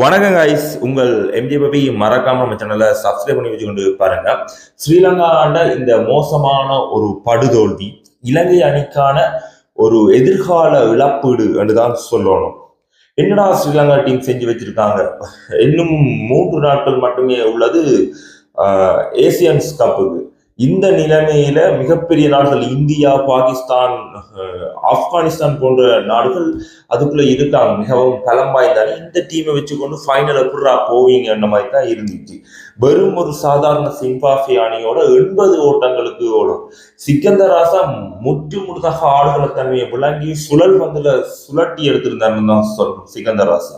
வணக்கம் காய்ஸ் உங்கள் எம்ஜே பபி மறக்காம நம்ம சேனலை சப்ஸ்கிரைப் பண்ணி வச்சுக்கொண்டு பாருங்க. ஸ்ரீலங்கா ஆண்ட இந்த மோசமான ஒரு படுதோல்வி இலங்கை அணிக்கான ஒரு எதிர்கால இழப்பீடு என்று தான் சொல்லணும். என்னடா ஸ்ரீலங்கா டீம் செஞ்சு வச்சிருக்காங்க? இன்னும் மூன்று நாட்கள் மட்டுமே உள்ளது ஏசியன்ஸ் கப்புக்கு இந்த நிலைமையில மிகப்பெரிய நாடுகள் இந்தியா பாகிஸ்தான் ஆப்கானிஸ்தான் போன்ற நாடுகள் அதுக்குள்ள இருக்காங்க. மிகவும் பலம் வாய்ந்தாங்க இந்த டீமை வச்சுக்கொண்டு ஃபைனல் எப்படா போவீங்கன்ற மாதிரி தான் இருந்துச்சு. வெறும் ஒரு சாதாரண சிம்பாஃபி அணியோட எண்பது ஓட்டங்களுக்கு ஓடும் சிக்கந்தராசா முற்று முழுதாக ஆடுகள தன்மையை விளங்கி சுழல் பந்துல சுழட்டி எடுத்திருந்தாருன்னு தான் சொல்லணும். சிக்கந்தராசா.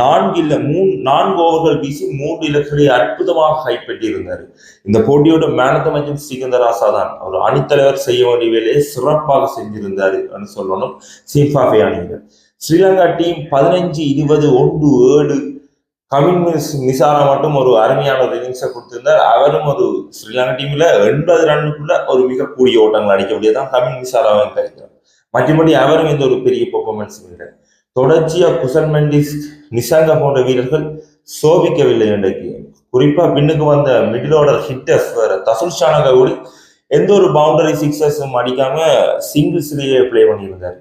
நான்கு இல்ல மூணு நான்கு ஓவர்கள் வீசி மூன்று இலக்குகளை அற்புதமாக கைப்பற்றியிருந்தார். இந்த போட்டியோட man of the match Raza தான். அவர் அணித்தலைவர் செய்ய வேண்டிய வேலையை சிறப்பாக செஞ்சிருந்தாரு சொல்லணும். சீஃபாஃபே அணியினர். ஸ்ரீலங்கா டீம் பதினஞ்சு இருபது ஒன்று ஏழு கமின் மிஸ் நிசாரா மட்டும் ஒரு அருமையான ஒரு இன்னிங்ஸை கொடுத்திருந்தார். அவரும் ஒரு ஸ்ரீலங்கா டீம்ல எண்பது ரன்னுக்குள்ள ஒரு மிக கூடிய ஓட்டங்கள் அடிக்கக்கூடியதான் கமின் நிசாராவும் கிடைக்கிறார் மற்றபடி அவரும் இந்த ஒரு பெரிய பெர்ஃபார்மன்ஸ் இல்லை. தொடர்ச்சியா குசன் மெண்டிஸ் நிசாங்கா போன்ற வீரர்கள் சோபிக்கவில்லை இன்றைக்கு. குறிப்பா பின்னுக்கு வந்த மிடில் ஆர்டர் ஹிட்டர்ஸ் வேற தசுல் ஷானகா கூட எந்த ஒரு பவுண்டரி சிக்ஸஸும் அடிக்காம சிங்கிள்ஸ்லேயே ப்ளே பண்ணியிருந்தார்.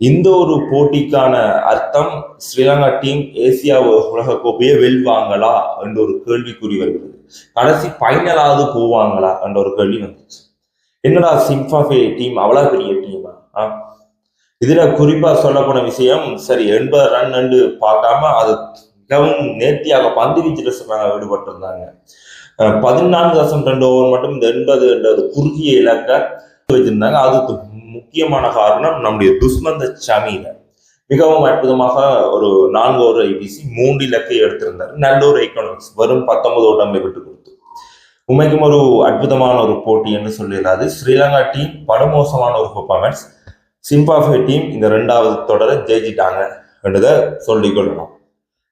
இந்த ஒரு போட்டிக்கான அர்த்தம் ஸ்ரீலங்கா டீம் ஏசியா உலக கோப்பையை வெல்வாங்களா என்ற ஒரு கேள்விக்குறி வருகிறது. கடைசி ஃபைனலாவது போவாங்களா என்ற ஒரு கேள்வி வந்துச்சு. என்னடா சிம்பாஃபே டீம் அவ்வளவு பெரிய டீமா ஆ? இதுல குறிப்பா சொல்லப்போன விஷயம் சரி எண்பது ரன் என்று பார்க்காம அது மிகவும் நேர்த்தியாக பந்து வீச்சில் சொன்னாங்க ஈடுபட்டிருந்தாங்க. பதினான்கு தசம் ரெண்டு ஓவர் மட்டும் இந்த எண்பது என்ற குறுகிய இலக்க வச்சிருந்தாங்க அதுக்கு முக்கியமான காரணம் நம்முடைய துஷ்மந்த சமீர. மிகவும் அற்புதமாக ஒரு நான்கு ஓவர் ஐபிசி மூன்று இலக்கை எடுத்திருந்தார். நல்ல ஒரு எக்கனாமிக்ஸ் வெறும் பத்தொன்பது ஓட்டங்களை விட்டு கொடுத்து. உண்மைக்கும் ஒரு அற்புதமான ஒரு போட்டி என்று சொல்லிடாது ஸ்ரீலங்கா டீம் படுமோசமான ஒரு பெர்ஃபார்மன்ஸ் சிம்பாஃபே டீம் இந்த ரெண்டாவது தொடரை ஜெயிச்சிட்டாங்க என்றதை சொல்லிக் கொள்ளணும்.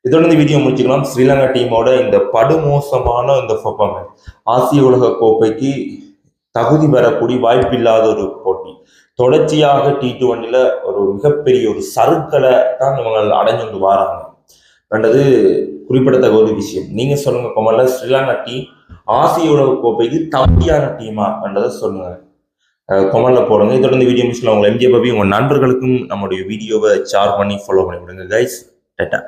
இதோட இந்த வீடியோ முடிச்சுக்கலாம். ஸ்ரீலங்கா டீமோட இந்த படுமோசமான இந்த பர்ஃபார்மன்ஸ் ஆசிய உலக கோப்பைக்கு தகுதி பெறக்கூடிய வாய்ப்பில்லாத ஒரு போட்டி. தொடர்ச்சியாக டி டுவெண்ட்டில ஒரு மிகப்பெரிய ஒரு சருக்களை தான் இவங்க அடைஞ்சு வந்து வராங்க. ரெண்டது குறிப்பிடத்தக்க ஒரு விஷயம். நீங்க சொல்லுங்க கோமல்ல ஸ்ரீலங்கா டீம் ஆசிய உலக கோப்பைக்கு தகுதியான டீமா என்றதை சொல்லுங்க. கொமல்ல போடுங்க. இதை தொடர்ந்து வீடியோ மிஸ்ல உங்களை எம்ஜே பபி உங்க நண்பர்களுக்கும் நம்முடைய வீடியோவை ஷேர் பண்ணி ஃபாலோ பண்ணி விடுங்க. Guys tata.